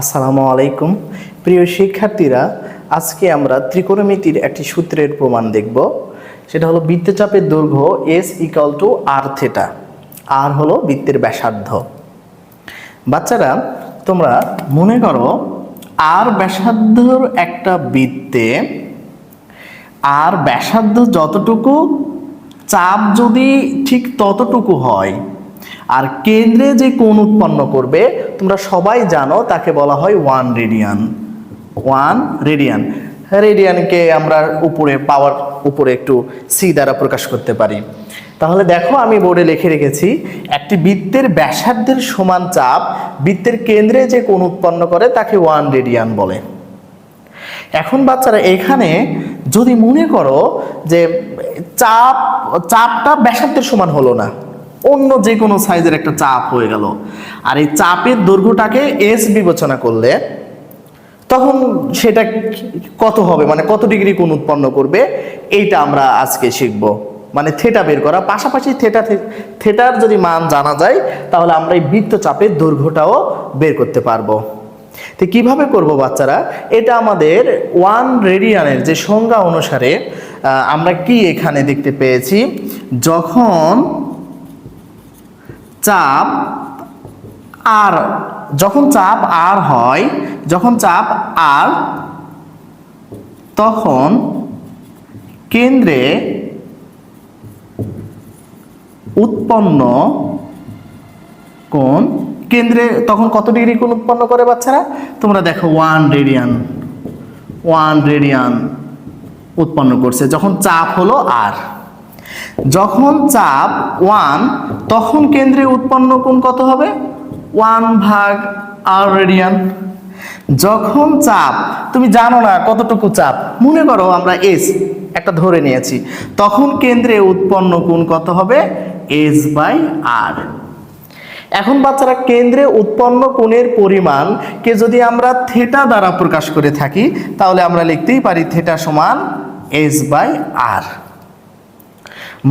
আসসালামু আলাইকুম। প্রিয় শিক্ষার্থীরা, আজকে আমরা ত্রিকোণমিতির একটি সূত্রের প্রমাণ দেখব। সেটা হলো বৃত্তচাপের দৈর্ঘ্য S equal to R theta R হলো বৃত্তের ব্যাসার্ধ। বাচ্চারা, তোমরা মনে করো আর ব্যাসার্ধর একটা বৃত্তে আর ব্যাসার্ধ যতটুকু, চাপ যদি ঠিক ততটুকু হয় আর কেন্দ্রে যে কোণ উৎপন্ন করবে, তোমরা সবাই জানো তাকে বলা হয় ওয়ান রেডিয়ান ওয়ান রেডিয়ান রেডিয়ানকে আমরা উপরে পাওয়ার উপরে একটু সি দ্বারা প্রকাশ করতে পারি। তাহলে দেখো আমি বোর্ডে লিখে রেখেছি, একটি বৃত্তের ব্যাসার্ধের সমান চাপ বৃত্তের কেন্দ্রে যে কোণ উৎপন্ন করে তাকে ওয়ান রেডিয়ান বলে। এখন বাচ্চারা, এখানে যদি মনে করো যে চাপ, চাপটা ব্যাসার্ধের সমান হলো না অন্য যে কোনো সাইজের একটা চাপ হয়ে গেল। আর এই চাপের দৈর্ঘ্যটাকে এস বিবেচনা করলে তখন সেটা কত হবে? মানে কত ডিগ্রি কোণ উৎপন্ন করবে? এইটা আমরা আজকে শিখব। মানে থেটা বের করা। পাশাপাশি থেটা থেটার যদি মান জানা যায়, তাহলে আমরা এই বৃত্তচাপের দৈর্ঘ্যটাও বের করতে পারব। তো কীভাবে করব বাচ্চারা? এটা আমাদের ওয়ান রেডিয়ানের যে সংজ্ঞা অনুসারে আমরা কি এখানে দেখতে পেয়েছি? যখন চাপ আর, যখন চাপ আর হয়, যখন চাপ আর, তখন কেন্দ্রে উৎপন্ন কোন কেন্দ্রে তখন কত ডিগ্রি কোণ উৎপন্ন করে বাচ্চারা? তোমরা দেখো ওয়ান রেডিয়ান ওয়ান রেডিয়ান উৎপন্ন করছে, যখন চাপ হলো আর। যখন চাপ ওয়ান, তখন কেন্দ্রে উৎপন্ন কোণ কত হবে? ওয়ান ভাগ আর রেডিয়ান। যখন চাপ, তুমি জানো না কতটুকু চাপ? মনে করো আমরা এস একটা ধরে নিয়েছি। তখন কেন্দ্রে উৎপন্ন কোণ কত হবে? এস বাই আর এখন বাচ্চারা কেন্দ্রে উৎপন্ন কোণের পরিমাণকে যদি আমরা থেটা দ্বারা প্রকাশ করে থাকি, তাহলে আমরা লিখতেই পারি থেটা সমান এস বাই আর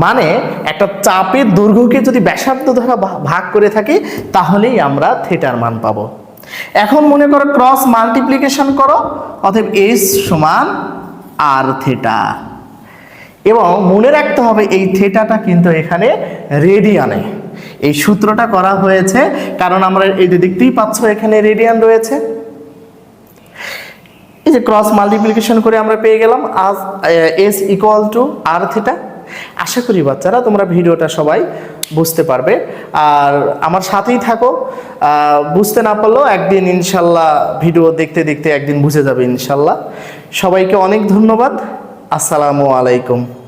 মানে একটা চাপের দৈর্ঘ্যকে যদি ব্যাসার্ধ দ্বারা ভাগ করে থাকি, তাহলেই আমরা থেটার মান পাবো। এখন মনে করো ক্রস মাল্টিপ্লিকেশন করো, অতএব এস সমান আর থেটা এবং মনে রাখতে হবে এই থেটাটা কিন্তু এখানে রেডিয়ানে এই সূত্রটা করা হয়েছে, কারণ আমরা এই যে দেখতেই পাচ্ছ এখানে রেডিয়ান রয়েছে। এই যে ক্রস মাল্টিপ্লিকেশন করে আমরা পেয়ে গেলাম, আজ S equal to R theta আশা করি বাচ্চারা তোমরা ভিডিওটা সবাই বুঝতে পারবে। আর আমার সাথেই থাকো। বুঝতে না পারলেও একদিন ইনশাল্লাহ ভিডিও দেখতে দেখতে একদিন বুঝে যাবে ইনশাল্লাহ। সবাইকে অনেক ধন্যবাদ। আসসালামু আলাইকুম।